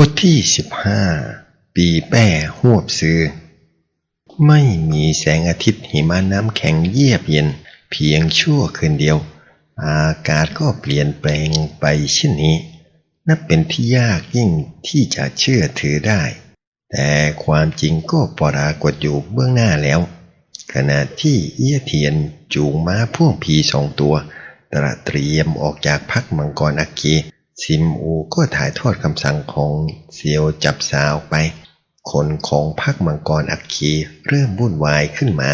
บทที่สิบห้าปีแป้หวบซื้อ ไม่มีแสงอาทิตย์หิมะน้ำแข็งเยียบเย็น เพียงชั่วคืนเดียว อากาศก็เปลี่ยนแปลงไปเช่นนี้ นับเป็นที่ยากยิ่งที่จะเชื่อถือได้ แต่ความจริงก็ปรากฏอยู่เบื้องหน้าแล้ว ขณะที่เอี้ยเทียนจูงม้าพ่วงผีสองตัว ตระเตรียมออกจากพักมังกรอักี ซิมอูก็ถ่ายทอดคำสั่งของเซียวจับสาออกไป คนของพักมังกรอักคีเริ่มวุ่นวายขึ้นมา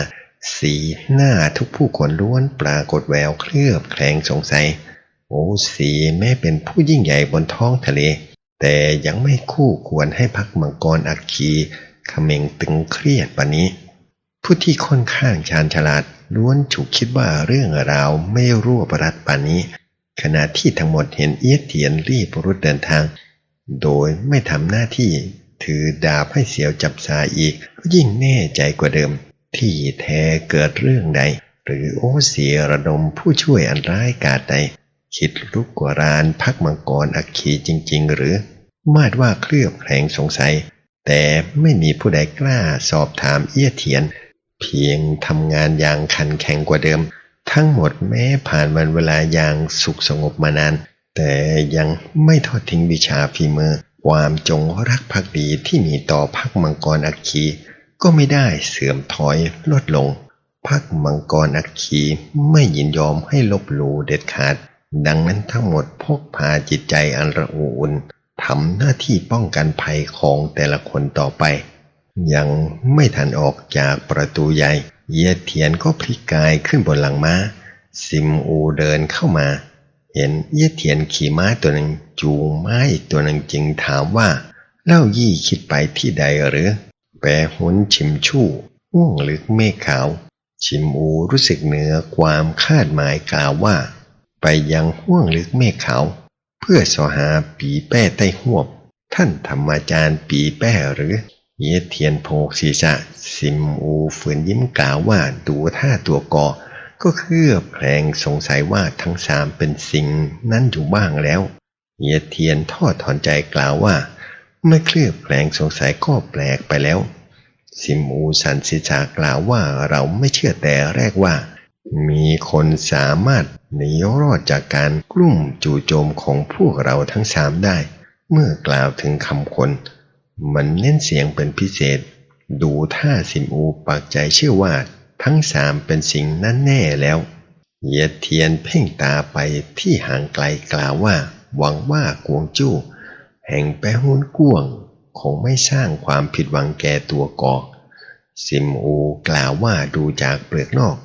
สีหน้าทุกผู้คนล้วนปรากฏแววเคลือบแคลงสงสัย โอ้สีแม้เป็นผู้ยิ่งใหญ่บนท้องทะเล แต่ยังไม่คู่ควรให้พักมังกรอักคีเขม่งตึงเครียดปานนี้ ผู้ที่ค่อนข้างชาญฉลาดล้วนถูกคิดว่าเรื่องราวไม่รั่วประรัดปานนี้ ขณะที่ทั้งหมดเห็นเอียดเทียนรีบรุดเดินทาง โดยไม่ทำหน้าที่ถือดาบให้เสียวจับสาอีกก็ยิ่งแน่ใจกว่าเดิม ที่แท้เกิดเรื่องใด หรือโอ้เสียระดมผู้ช่วยอันร้ายกาจใดคิดลุกกว่ารานพักมังกรอักขีจริง ๆ หรือ มาดว่าเคลือบแคลงสงสัย แต่ไม่มีผู้ใดกล้าสอบถามเอี้ยเทียน เพียงทำงานอย่างขันแข็งกว่าเดิม ทั้งหมดแม้ผ่านวันเวลาอย่างสุขสงบมานาน แต่ยังไม่ทอดทิ้งวิชาฝีมือ ความจงรักภักดีที่มีต่อพักมังกรอัคคีก็ไม่ได้เสื่อมถอยลดลงพักมังกรอัคคีไม่ยินยอมให้ลบหลู่เด็ดขาด ดังนั้นทั้งหมดพกพาจิตใจอันระอุอุ่นทำหน้าที่ป้องกันภัยของแต่ละคนต่อไป ยังไม่ทันออกจากประตูใหญ่ เยียเทียนก็พลิกกายขึ้นบนหลังม้า ซิมอูเดินเข้ามา เห็นเยียเทียนขี่ม้าตัวหนึ่งจูงม้าอีกตัวหนึ่งจึงถามว่า เล่ายี่คิดไปที่ใดหรือ แปรหุนชิมชู่ห่วงลึกเมฆขาว ชิมอูรู้สึกเหนือความคาดหมายกล่าวว่า ไปยังห่วงลึกเมฆขาว เพื่อสหาปีแป้ใต้หวบ ท่านธรรมาจารย์ปีแป้หรือ เยเทียนโพกศีรษะซิมอูฝืนยิ้มกล่าวว่าดูท่าตัวกอ ก็เคลือบแคลงสงสัยว่าทั้งสามเป็นสิ่งนั้นอยู่บ้างแล้วเยเทียนทอดถอนใจกล่าวว่า ไม่เคลือบแคลงสงสัยก็แปลกไปแล้ว ซิมอูสันศีรษะกล่าวว่าเราไม่เชื่อแต่แรกว่า มีคนสามารถหนีรอดจากการกลุ่มจู่โจมของพวกเราทั้งสามได้ เมื่อกล่าวถึงคำคน มันเน้นเสียงเป็นพิเศษ ดูท่าซิมอูปักใจเชื่อว่าทั้งสามเป็นสิ่งนั้นแน่แล้วเยียดเทียนเพ่งตาไปที่ห่างไกลกล่าวว่า หวังว่ากวงจู้แห่งแปะหุนกวง คงไม่สร้างความผิดหวังแก่ตัวกอกซิมอูกล่าวว่าดูจากเปลือกนอก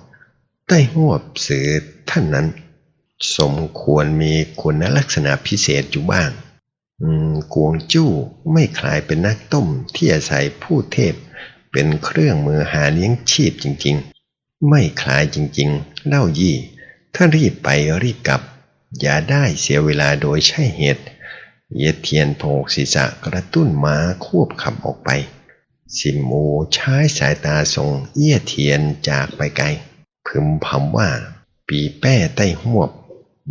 ใต้หัวบสื่อท่านนั้น สมควรมีคุณลักษณะพิเศษอยู่บ้าง กวงจู้ไม่คลายเป็นนักต้มที่อาศัยผู้เทพ เป็นเครื่องมือหาเลี้ยงชีพจริงๆ ไม่คลายจริงๆ เล่ายี่ ถ้ารีบไปรีบกลับ อย่าได้เสียเวลาโดยใช่เหตุ เยเทียนโผกศีรษะกระตุ้นม้าควบขับออกไป สิมูใช้สายตาส่งเอี้ยเทียนจากไปไกล พึมพำว่า ปีแป้ใต้หวบ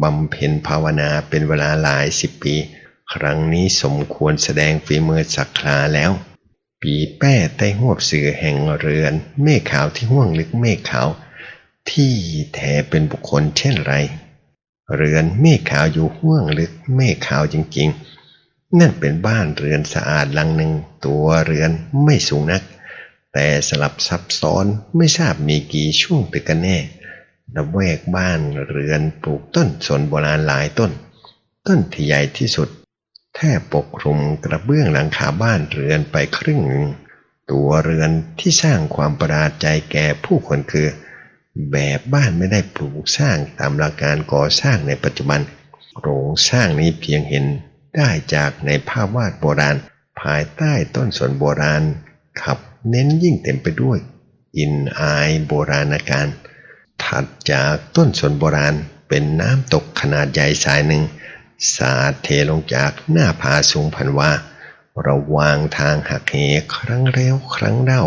บำเพ็ญภาวนาเป็นเวลาหลายสิบปี ครั้งนี้สมควรแสดงฝีมือสักคราแล้ว ปีแป้ใต้หวบสื่อแห่งเรือน เมฆขาวที่ห่วงลึกเมฆขาว ที่แท้เป็นบุคคลเช่นไร เรือนเมฆขาวอยู่ห่วงลึกเมฆขาวจริงๆ นั่นเป็นบ้านเรือนสะอาดหลังหนึ่งตัวเรือนไม่สูงนัก แต่สลับซับซ้อนไม่ทราบมีกี่ช่วงตึกกันแน่ระแวกบ้านเรือนปลูกต้นสนโบราณหลายต้น ต้นที่ใหญ่ที่สุด แทบปกคลุมกระเบื้องหลังคาบ้านเรือนไปครึ่งหนึ่งตัวเรือนที่สร้างความประหลาดใจแก่ผู้คนคือ แบบบ้านไม่ได้ปลูกสร้างตามหลักการก่อสร้างในปัจจุบันโครงสร้างนี้เพียงเห็นได้จากในภาพวาดโบราณ ภายใต้ต้นสนโบราณขับเน้นยิ่งเต็มไปด้วยอินอายโบราณการ ถัดจากต้นสนโบราณเป็นน้ำตกขนาดใหญ่สายหนึ่ง สาดเทลงจากหน้าผาสูงพันว่าระว่างทางหักเหครั้งแล้วครั้งเล่า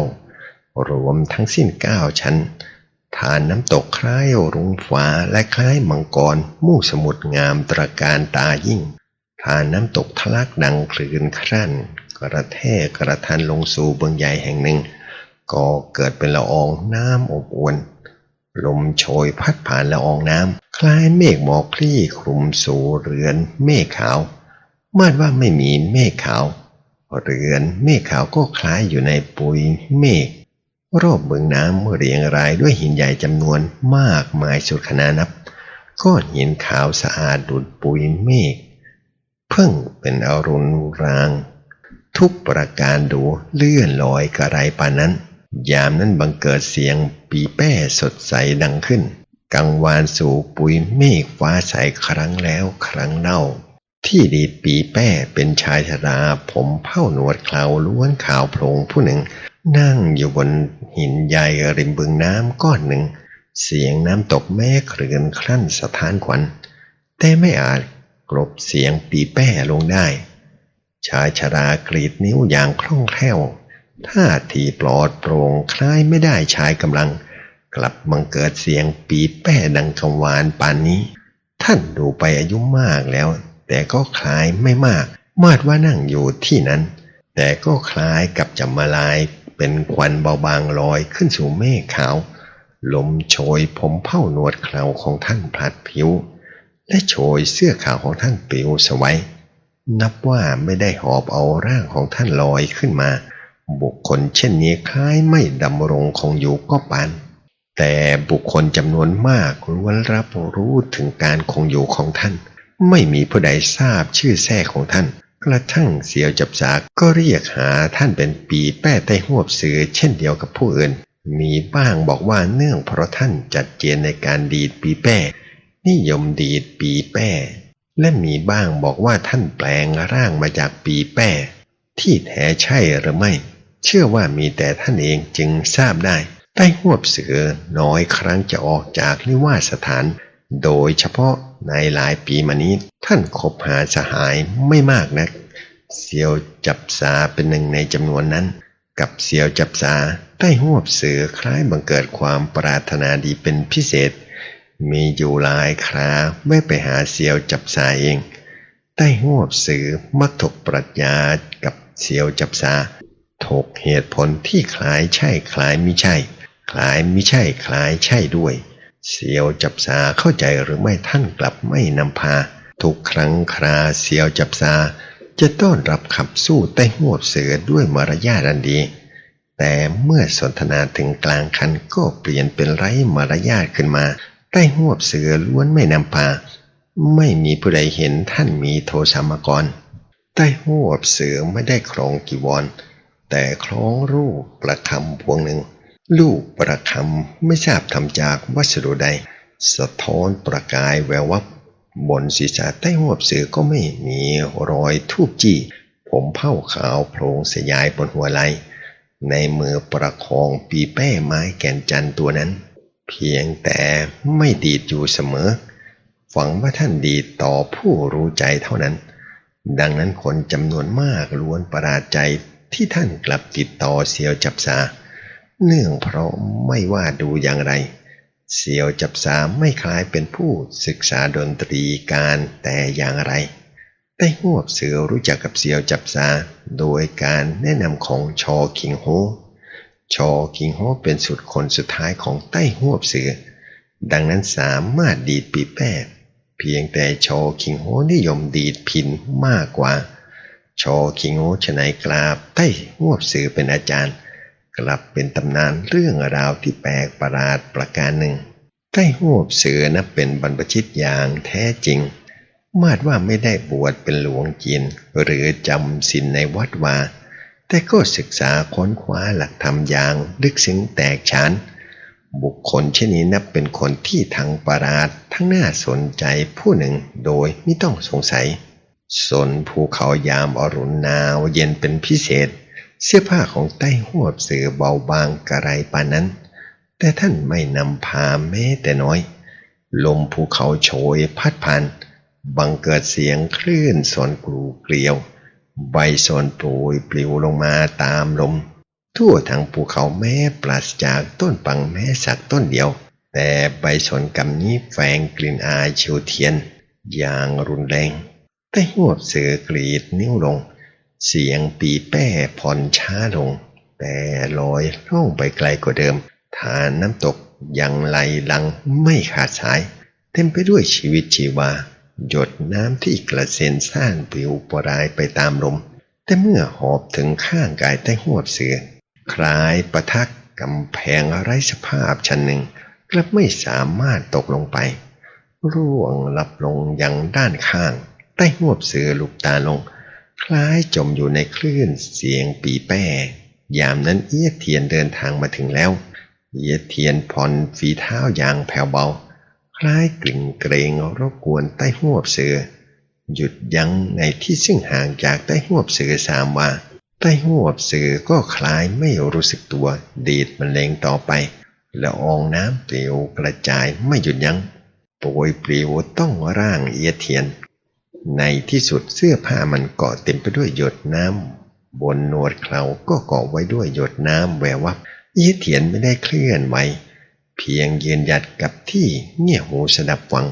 รวมทั้งสิ้นเก้าชั้น ฐานน้ำตกคล้ายรุ้งฟ้าและคล้ายมังกรมู่สมุทรงามตระการตายิ่งทานน้ำตกทะลักดังคลื่นครั่น กระแทกกระทันลงสู่เบืองใหญ่แห่งหนึ่ง ก็เกิดเป็นละอองน้ำอบอวน ลมโชยพัดผ่านละอองน้ำคล้ายเมฆหมอกคลี่คลุมสู่เรือนเมฆขาว มาดว่าไม่มีเมฆขาว เรือนเมฆขาวก็คล้ายอยู่ในปุยเมฆรอบเบืองน้ำเรียงรายด้วยหินใหญ่จำนวนมากมายสุดขนานับก้อนหินขาวสะอาดดุดปุยเมฆเพิ่งเป็นอรุณราง ทุกประการดูเลื่อนลอยกระไรปานนั้น ยามนั้นบังเกิดเสียง ปีแป้สดใสดังขึ้น กังวานสู่ปุยเมฆฟ้าใสครั้งแล้วครั้งเล่า ที่ดีดปีแป้เป็นชายชราผมเผ้าหนวดเคราวล้วนขาวโพลงผู้หนึ่ง นั่งอยู่บนหินใหญ่ริมบึงน้ำก้อนหนึ่ง เสียงน้ำตกแม่คลื่นคลั่นสะท้านขวัญ แต่ไม่อาจกลบเสียงปีแป้ลงได้ ชายชรากรีดนิ้วอย่างคล่องแคล่ว ท่าทีปลอดโปร่งคล้ายไม่ได้ชายกำลัง กลับบังเกิดเสียงปีแป้ดังกังวานปานนี้ ท่านดูไปอายุมากแล้ว แต่ก็คล้ายไม่มาก มาดว่านั่งอยู่ที่นั้น แต่ก็คล้ายกับจะมาลายเป็นควันเบาบางลอยขึ้นสู่เมฆขาว ลมโชยผมเผ้าหนวดเคราของท่านพลัดผิว และโชยเสื้อขาวของท่านปลิวสวัยนับว่าไม่ได้หอบเอาร่างของท่านลอยขึ้นมา บุคคลเช่นนี้คล้ายไม่ดำรงคงอยู่ก็ปาน แต่บุคคลจำนวนมากล้วนรับรู้ถึงการคงอยู่ของท่าน ไม่มีผู้ใดทราบชื่อแท้ของท่าน กระทั่งเสียวจับสาก็เรียกหาท่านเป็นปีแป้ไต้หวบเสือเช่นเดียวกับผู้อื่น มีบ้างบอกว่าเนื่องเพราะท่านจัดเจนในการดีดปีแป้ นิยมดีดปีแป้ และมีบ้างบอกว่าท่านแปลงร่างมาจากปีแป้ ที่แท้ใช่หรือไม่ เชื่อว่ามีแต่ท่านเองจึงทราบได้ ใต้หวบเสือน้อยครั้งจะออกจากนิวาสถาน โดยเฉพาะในหลายปีมานี้ท่านคบหาสหายไม่มากนัก เสียวจับสาเป็นหนึ่งในจำนวนนั้น กับเสียวจับสาใต้หวบเสือคล้ายบังเกิดความปรารถนาดีเป็นพิเศษ มีอยู่หลายคราไม่ไปหาเสียวจับสาเอง ใต้หวบสื่อมักถกปรัชญากับเสียวจับสา ถกเหตุผลที่คล้ายใช่คล้ายมิใช่ คล้ายมิใช่คล้ายใช่ด้วย เสียวจับสาเข้าใจหรือไม่ท่านกลับไม่นำพา ทุกครั้งคราเสียวจับสาจะต้อนรับขับสู้ใต้หวบเสือด้วยมารยาทอันดี แต่เมื่อสนทนาถึงกลางคันก็เปลี่ยนเป็นไร้มารยาทขึ้นมา ใต้หวบเสือล้วนไม่นำพา ไม่มีผู้ใดเห็นท่านมีโทสามกรใต้หวบเสือไม่ได้ครองกีวร แต่คล้องรูปประคำพวงหนึ่ง ลูกประคำไม่ทราบทำจากวัสดุใด สะท้อนประกายแวววับบนศีรษะใต้หัวเสือก็ไม่มีรอยทูบจี้ ผมเผ้าขาวโพลงสยายบนหัวไหลในมือประคองปีแป้ไม้แก่นจันตัวนั้น เพียงแต่ไม่ดีดอยู่เสมอฝังว่าท่านดีดต่อผู้รู้ใจเท่านั้น ดังนั้นคนจำนวนมากล้วนประหลาดใจ ที่ท่านกลับติดต่อเสียวจับสา เนื่องเพราะไม่ว่าดูอย่างไร เสียวจับสาไม่คล้ายเป็นผู้ศึกษาดนตรีการแต่อย่างไรไต้หวบเสือรู้จักกับเสียวจับสา โดยการแนะนำของชอคิงโฮ ชอคิงโฮเป็นสุดคนสุดท้ายของไต้หวบเสือ ดังนั้นสามารถดีดปีแป้เพียงแต่ชอคิงโฮนิยมดีดพินมากกว่า ชอคิงโฮชนายกราบไต้หวบเสือเป็นอาจารย์ กลับเป็นตำนานเรื่องราวที่แปลกประหลาดประการหนึ่งใต้หวบเสือนับเป็นบรรพชิตอย่างแท้จริง มาดว่าไม่ได้บวชเป็นหลวงจีนหรือจำศีลในวัดวาแต่ก็ศึกษาค้นคว้าหลักธรรมอย่างลึกซึ้งแตกฉานบุคคลเช่นนี้นับเป็นคนที่ทั้งประหลาดทั้งน่าสนใจผู้หนึ่งโดยไม่ต้องสงสัย สนภูเขายามอรุณหนาวเย็นเป็นพิเศษ เสื้อผ้าของใต้หวบเสือเบาบางกระไรปานนั้น แต่ท่านไม่นำพาแม้แต่น้อย ลมภูเขาโชยพัดผ่านบังเกิดเสียงคลื่นสนกรูเกลียว ใบสนปรยปลิวลงมาตามลม ทั่วทั้งภูเขาแม้ปราศจากต้นปังแม้สักต้นเดียว แต่ใบสนกำนี้แฝงกลิ่นอายเชียวเทียน อย่างรุนแรง ใต้หวบเสือกรีดนิ้วลง เสียงปีแป้ผ่อนช้าลง แต่ลอยล่องไปไกลกว่าเดิม ฐานน้ำตกยังไหลหลังไม่ขาดสาย เต็มไปด้วยชีวิตชีวา หยดน้ำที่กระเซ็นซ่านปลิวปรายไปตามลม แต่เมื่อหอบถึงข้างกายใต้หวบเสือ คล้ายประทักกำแพงไร้สภาพชั้นหนึ่งกลับไม่สามารถตกลงไป ร่วงลับลงยังด้านข้าง ใต้หวบเสือลุกตาลง คล้ายจมอยู่ในคลื่นเสียงปีแป้ ยามนั้นเอียเทียนเดินทางมาถึงแล้วเอียเทียนผ่อนฝีเท้าอย่างแผ่วเบา คล้ายกลิ่นเกรงรบกวนใต้หวบเสือ หยุดยั้งในที่ซึ่งห่างจากใต้หวบเสือสามว่าใต้หวบเสือก็คล้ายไม่รู้สึกตัวดีดมันเลงต่อไปและอองน้ำเปลวกระจายไม่หยุดยัง้งโปรยปลิวต้องร่างเอียเทียน ในที่สุดเสื้อผ้ามันเกาะเต็มไปด้วยหยดน้ำบนหนวดเขาก็เกาะไว้ด้วยหยดน้ำแวววับเอียเทียนไม่ได้เคลื่อนไหวเพียงยืนหยัดกับที่เงี่ยหูสดับฟัง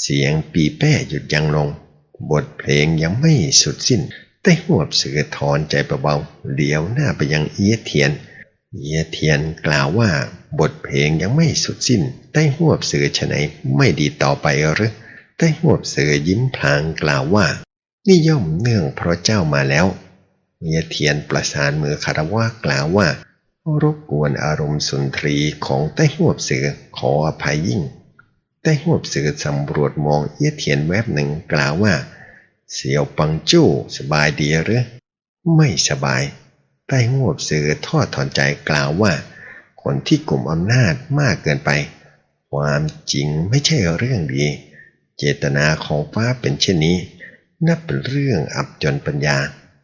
เสียงปีแป้หยุดยังลง บทเพลงยังไม่สุดสิ้น แต่หัวเสือถอนใจเบาๆเลี้ยวหน้าไปยังเอียเทียน เอียเทียนกล่าวว่าบทเพลงยังไม่สุดสิ้นใต้หัวเสือฉะไหนไม่ดีต่อไปหรือ ใต้หัวบเสือยิ้มพลางกล่าวว่า นี่ย่อมเนื่องเพราะเจ้ามาแล้วเอียเทียนประสานมือคารวะกล่าวว่ารบกวนอารมณ์สุนทรีของใต้หัวบเสือขออภัยยิ่งใต้หัวบเสือสำรวจมองเอียเทียนแวบหนึ่งกล่าวว่า เสี่ยวปังจู้สบายดีหรือ ไม่สบายใต้หัวบเสือทอดถอนใจกล่าวว่า คนที่กลุ่มอำนาจมากเกินไป ความจริงไม่ใช่เรื่องดี เจตนาของฟ้าเป็นเช่นนี้ นับเป็นเรื่องอับจนปัญญา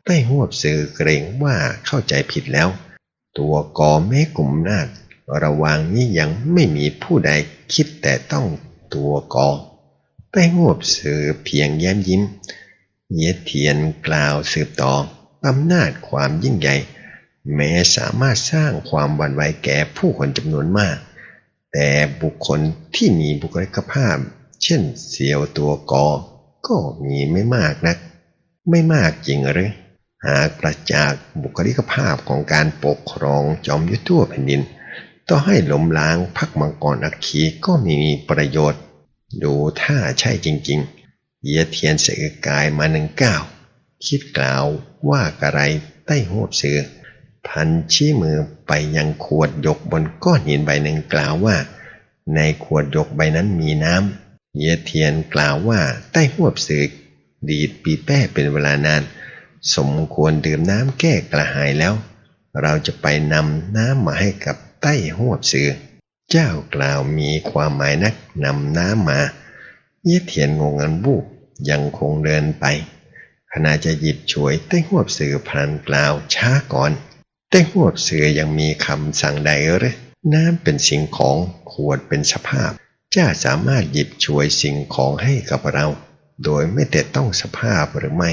ใต้หัวบเสือเกรงว่าเข้าใจผิดแล้ว ตัวกอแม่กลุ่มนาจระวางนี้ยังไม่มีผู้ใดคิดแต่ต้องตัวกอใต้หัวบเสือเพียงแย้มยิ้ม เยเทียนกล่าวสืบต่ออำนาจความยิ่งใหญ่ แม้สามารถสร้างความวั่นไหวแก่ผู้คนจำนวนมาก แต่บุคคลที่มีบุคลิกภาพ เช่นเสียวตัวกอ ก็มีไม่มากนัก ไม่มากจริงหรือ หากประจากบุคลิกภาพของการปกครองจอมยุทธทั่วแผ่นดิน ต่อให้ล้มล้างพักมังกรอัคคีก็ไมมีประโยชน์ ดูถ้าใช่จริง ๆ เยียเทียนเสือกายมาหนึ่งก้าวคิดกล่าวว่ากระไรใต้หัวเสือพันชี้มือไปยังขวดหยกบนก้อนหินใบหนึ่งกล่าวว่า ในขวดหยกใบนั้นมีน้ำ เยียเทียนกล่าวว่าใต้หัวเสือดีดปีแป้เป็นเวลานาน สมควรดื่มน้ำแก้กระหายแล้ว เราจะไปนำน้ำมาให้กับใต้หัวเสือ เจ้ากล่าวมีความหมายนักนำน้ำมา เยี่ยเทียนงงงันบุบยังคงเดินไปขณะจะหยิบฉวยใต้หัวเสือพลันกล่าวช้าก่อนใต้หัวเสือยังมีคำสั่งใดหรือน้ำเป็นสิ่งของขวดเป็นสภาพ จ้าสามารถหยิบฉวยสิ่งของให้กับเรา โดยไม่แต่ต้องสภาพหรือไม่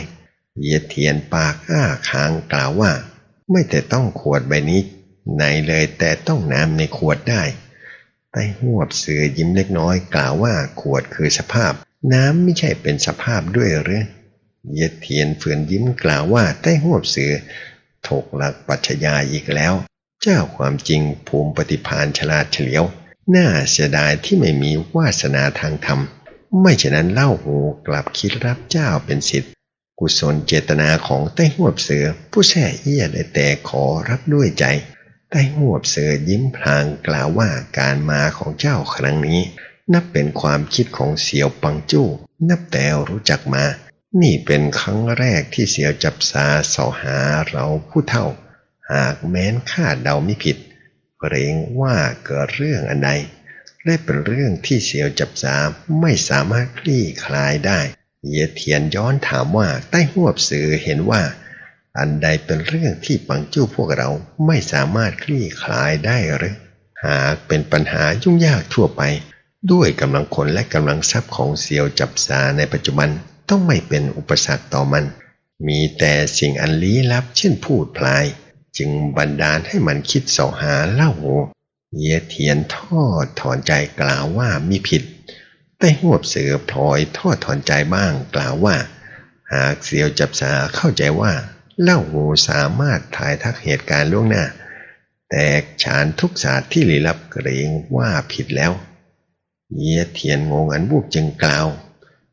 เยียเทียนปากอ้าค้างกล่าวว่า ไม่แต่ต้องขวดใบนี้ในเลยแต่ต้องน้ำในขวดได้ใต้หัวเสือยิ้มเล็กน้อยกล่าวว่าขวดคือสภาพ น้ำไม่ใช่เป็นสภาพด้วยหรือเยียเทียนฝืนยิ้มกล่าวว่าใต้หัวเสือถกหลักปรัชญาอีกแล้ว เจ้าความจริงภูมิปฏิพานฉลาดเฉลียว น่าเสียดายที่ไม่มีวาสนาทางธรรม ไม่ฉะนั้นเล่าหูกลับคิดรับเจ้าเป็นสิทธิ์กุศลเจตนาของใต้หัวเสือ ผู้แช่เอี้ยได้แต่ขอรับด้วยใจ ใต้หัวเสือยิ้มพลางกล่าวว่าการมาของเจ้าครั้งนี้ นับเป็นความคิดของเสี่ยวปังจู้ นับแต่รู้จักมา นี่เป็นครั้งแรกที่เสี่ยวจับสาสาหาเราผู้เท่า หากแม้นคาดเดาไม่ผิด เกรงว่าเกิดเรื่องอันใดและเป็นเรื่องที่เสียวจับสาไม่สามารถคลี่คลายได้เยเทียนย้อนถามว่าใต้หัวเสือเห็นว่า อันใดเป็นเรื่องที่ปังจู้พวกเราไม่สามารถคลี่คลายได้หรือหากเป็นปัญหายุ่งยากทั่วไป ด้วยกำลังคนและกำลังทรัพย์ของเซียวจับสาในปัจจุบันต้องไม่เป็นอุปสรรคต่อมัน มีแต่สิ่งอันลี้ลับเช่นพูดพลาย จึงบันดาลให้มันคิดเสาหาเล่าเยเทียนทอดถอนใจกล่าวว่ามีผิด แต่หัวบเสือพลอยทอดถอนใจบ้างกล่าวว่า หากเสียวจับสาเข้าใจว่าเล่าหูสามารถถ่ายทักเหตุการณ์ล่วงหน้า แต่ฉานทุกศาสตร์ที่ลี้ลับเกรงว่าผิดแล้ว เยียเทียนงงอันบุกจึงกล่าว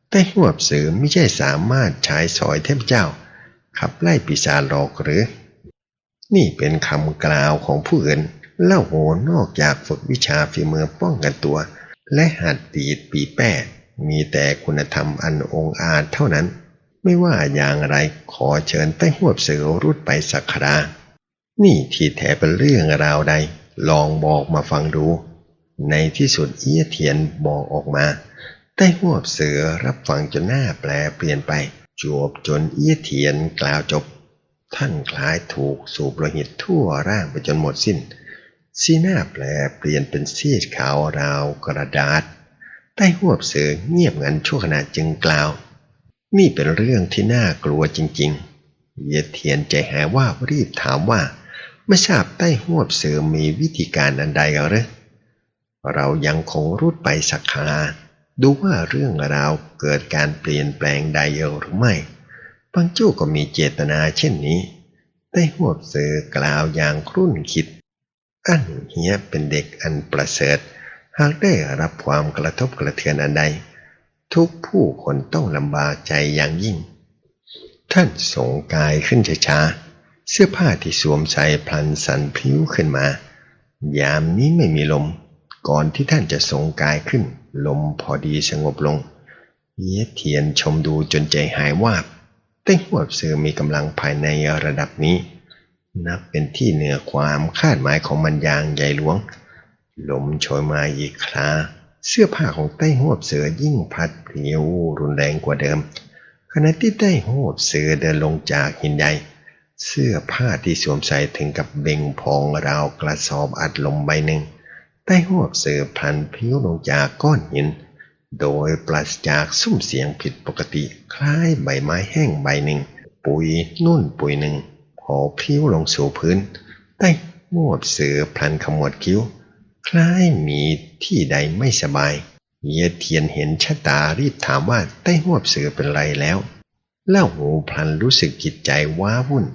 แต่หวบสือไม่ใช่สามารถใช้สอยเทพเจ้า ขับไล่ปีศาจหรอกหรือ นี่เป็นคำกล่าวของผู้อื่นเล่าโหนอกจากฝึกวิชาฝีมือป้องกันตัว และหัดตีดปีแป้ มีแต่คุณธรรมอันองอาจเท่านั้น ไม่ว่าอย่างไรขอเชิญใต้หวบเสือรุดไปสักครานี่ที่แท้เป็นเรื่องราวใด ลองบอกมาฟังดู ในที่สุดเอี้ยเทียนบอกออกมาใต้หวบเสือรับฟังจนหน้าแปลเปลี่ยนไป จวบจนเอี้ยเทียนกล่าวจบ ท่านคล้ายถูกสูบโลหิตทั่วร่างไปจนหมดสิ้น สีหน้าแปลเปลี่ยนเป็นซีดขาวราวกระดาษ ใต้หัวเสือเงียบงันชั่วขณะจึงกล่าว นี่เป็นเรื่องที่น่ากลัวจริงๆ เยเทียนใจหายว่ารีบถามว่า ไม่ทราบใต้หัวเสือมีวิธีการอันใดหรือเรายังคงรุดไปสักคราดูว่าเรื่องราวเกิดการเปลี่ยนแปลงใดหรือไม่ ปังจู้ก็มีเจตนาเช่นนี้ใต้หวบเสือกล่าวอย่างครุ่นคิด อันเฮียเป็นเด็กอันประเสริฐ หากได้รับความกระทบกระเทือนอันใด ทุกผู้คนต้องลำบากใจอย่างยิ่ง ท่านสงกายขึ้นช้าๆเสื้อผ้าที่สวมใส่พลันสันพลิ้วขึ้นมา ยามนี้ไม่มีลม ก่อนที่ท่านจะสงกายขึ้น ลมพอดีสงบลงเยียเทียนชมดูจนใจหายวาบ เต้งหวบเสือมีกำลังภายในระดับนี้ นับเป็นที่เหนือความคาดหมายของมันอย่างใหญ่หลวง ลมโชยมาอีกคราเสื้อผ้าของใต้หวบเสือยิ่งพัดเพลียวรุนแรงกว่าเดิม ขณะที่ใต้หวบเสือเดินลงจากหินใหญ่เสื้อผ้าที่สวมใส่ถึงกับเบ่งพองราวกระสอบอัดลมใบหนึ่ง ใต้หวบเสือพลันพิ้วลงจากก้อนหิน โดยปราศจากซุ้มเสียงผิดปกติคล้ายใบไม้แห้งใบหนึ่ง ปุยนุ่นปุยหนึ่งพอพลิ้วลงสู่พื้นใต้หวบเสือพลันขมวดคิ้ว คล้ายมีที่ใดไม่สบายเยียเทียนเห็นชะตารีบถามว่าใต้หวบเสือเป็นไรแล้วเล่าหูพลันรู้สึกจิตใจว้าวุ่น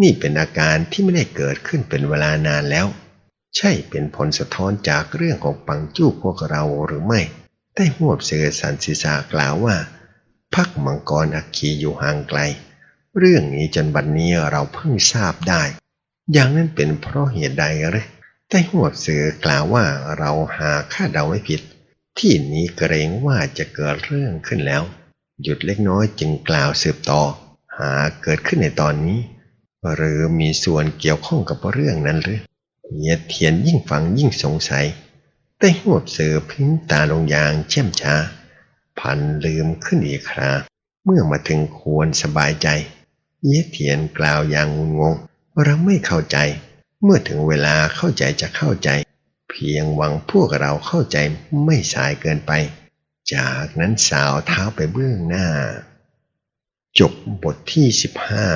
นี่เป็นอาการที่ไม่ได้เกิดขึ้นเป็นเวลานานแล้ว ใช่เป็นผลสะท้อนจากเรื่องของปังจู้พวกเราหรือไม่ ใต้หวบเสือสันศิษากล่าวว่า พักมังกรอัคคีอยู่ห่างไกล เรื่องนี้จนบัดนนี้เราเพิ่งทราบได้ อย่างนั้นเป็นเพราะเหตุใดหรือใต้หัวเสือกล่าวว่าเราหาคาดเดาไม่ผิด ที่นี้เกรงว่าจะเกิดเรื่องขึ้นแล้ว หยุดเล็กน้อยจึงกล่าวสืบต่อ หาเกิดขึ้นในตอนนี้ หรือมีส่วนเกี่ยวข้องกับเรื่องนั้นหรือเหียเทียนยิ่งฟังยิ่งสงสัย ใต้หัวเสือพิ้งตาลงอย่างเช่มช้า พันลืมขึ้นอีกครา เมื่อมาถึงควรสบายใจ เยียเทียนกล่าวอย่างงุนงงเราไม่เข้าใจ เมื่อถึงเวลาเข้าใจจะเข้าใจ เพียงหวังพวกเราเข้าใจไม่สายเกินไป จากนั้นสาวเท้าไปเบื้องหน้า จบบทที่สิบห้า